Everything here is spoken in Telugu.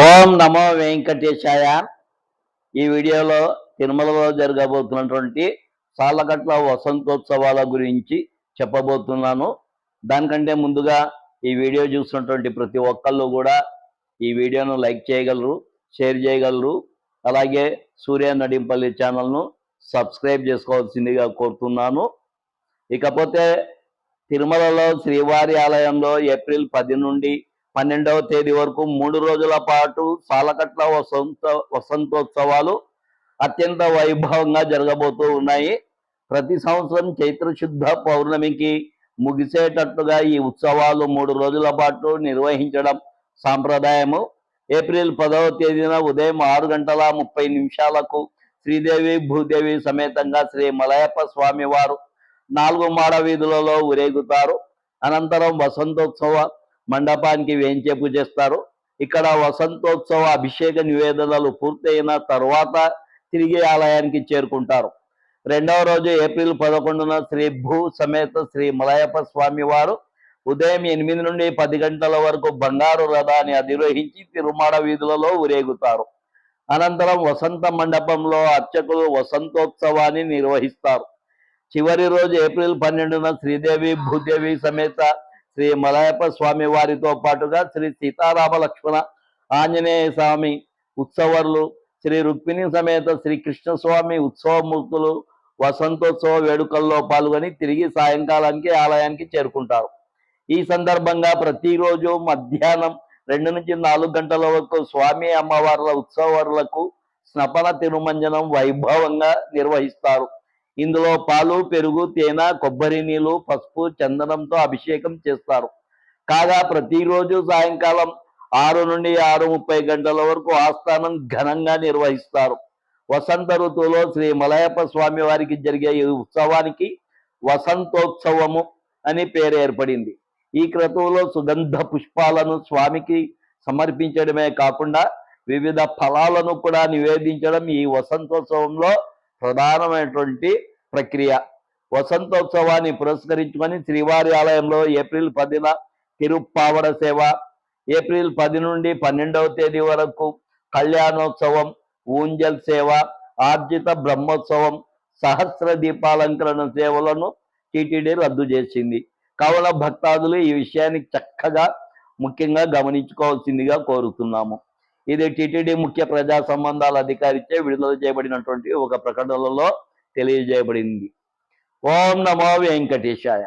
ఓం నమో వెంకటేశాయ. ఈ వీడియోలో తిరుమలలో జరగబోతున్నటువంటి సాలకట్ల వసంతోత్సవాల గురించి చెప్పబోతున్నాను. దానికంటే ముందుగా ఈ వీడియో చూసినటువంటి ప్రతి ఒక్కళ్ళు కూడా ఈ వీడియోను లైక్ చేయగలరు షేర్ చేయగలరు. అలాగే సూర్య నడింపల్లి ఛానల్ను సబ్స్క్రైబ్ చేసుకోవాల్సిందిగా కోరుతున్నాను. ఇకపోతే తిరుమలలో శ్రీవారి ఆలయంలో ఏప్రిల్ పది నుండి పన్నెండవ తేదీ వరకు మూడు రోజుల పాటు సాలకట్ల వసంత వసంతోత్సవాలు అత్యంత వైభవంగా జరగబోతూ ఉన్నాయి. ప్రతి సంవత్సరం చైత్ర శుద్ధ పౌర్ణమికి ముగిసేటట్టుగా ఈ ఉత్సవాలు మూడు రోజుల పాటు నిర్వహించడం సాంప్రదాయము. ఏప్రిల్ పదవ తేదీన ఉదయం ఆరు గంటల ముప్పై నిమిషాలకు శ్రీదేవి భూదేవి సమేతంగా శ్రీ మలయప్ప స్వామి వారు నాలుగు మాడ వీధులలో ఊరేగుతారు. అనంతరం వసంతోత్సవ మండపానికి వేంచేపు చేస్తారు. ఇక్కడ వసంతోత్సవ అభిషేక నివేదనలు పూర్తయిన తర్వాత తిరిగి ఆలయానికి చేరుకుంటారు. రెండవ రోజు ఏప్రిల్ పదకొండున శ్రీ భూ సమేత శ్రీ మలయప్ప స్వామి వారు ఉదయం ఎనిమిది నుండి పది గంటల వరకు బంగారు రథాన్ని అధిరోహించి తిరుమాడ వీధులలో ఊరేగుతారు. అనంతరం వసంత మండపంలో అర్చకులు వసంతోత్సవాన్ని నిర్వహిస్తారు. చివరి రోజు ఏప్రిల్ పన్నెండున శ్రీదేవి భూదేవి సమేత శ్రీ మలయప్ప స్వామి వారితో పాటుగా శ్రీ సీతారామ లక్ష్మణ ఆంజనేయ స్వామి ఉత్సవర్లు శ్రీ రుక్మిణి సమేత శ్రీ కృష్ణస్వామి ఉత్సవమూర్తులు వసంతోత్సవ వేడుకల్లో పాల్గొని తిరిగి సాయంకాలానికి ఆలయానికి చేరుకుంటారు. ఈ సందర్భంగా ప్రతిరోజు మధ్యాహ్నం రెండు నుంచి నాలుగు గంటల వరకు స్వామి అమ్మవార్ల ఉత్సవాలకు స్నపన తిరుమంజనం వైభవంగా నిర్వహిస్తారు. ఇందులో పాలు పెరుగు తేనె కొబ్బరి నీళ్ళు పసుపు చందనంతో అభిషేకం చేస్తారు. కాగా ప్రతిరోజు సాయంకాలం ఆరు నుండి ఆరు ముప్పై గంటల వరకు ఆస్థానం ఘనంగా నిర్వహిస్తారు. వసంత ఋతువులో శ్రీ మలయప్ప స్వామి వారికి జరిగే ఈ ఉత్సవానికి వసంతోత్సవము అని పేరు ఏర్పడింది. ఈ క్రతువులో సుగంధ పుష్పాలను స్వామికి సమర్పించడమే కాకుండా వివిధ ఫలాలను కూడా నివేదించడం ఈ వసంతోత్సవంలో ప్రధానమైనటువంటి ప్రక్రియ. వసంతోత్సవాన్ని పురస్కరించుకొని శ్రీవారి ఆలయంలో ఏప్రిల్ పదిన తిరుప్పావడ సేవ ఏప్రిల్ పది నుండి పన్నెండవ తేదీ వరకు కళ్యాణోత్సవం ఊంజల్ సేవ ఆర్జిత బ్రహ్మోత్సవం సహస్ర దీపాలంకరణ సేవలను టీటీడీ రద్దు చేసింది. కావున భక్తాదులు ఈ విషయాన్ని చక్కగా ముఖ్యంగా గమనించుకోవాల్సిందిగా కోరుతున్నాము. ఇది టిటిడి ముఖ్య ప్రజా సంబంధాల అధికారిచే విడుదల చేయబడినటువంటి ఒక ప్రకటనలో తెలియజేయబడింది. ఓం నమో వెంకటేశాయ.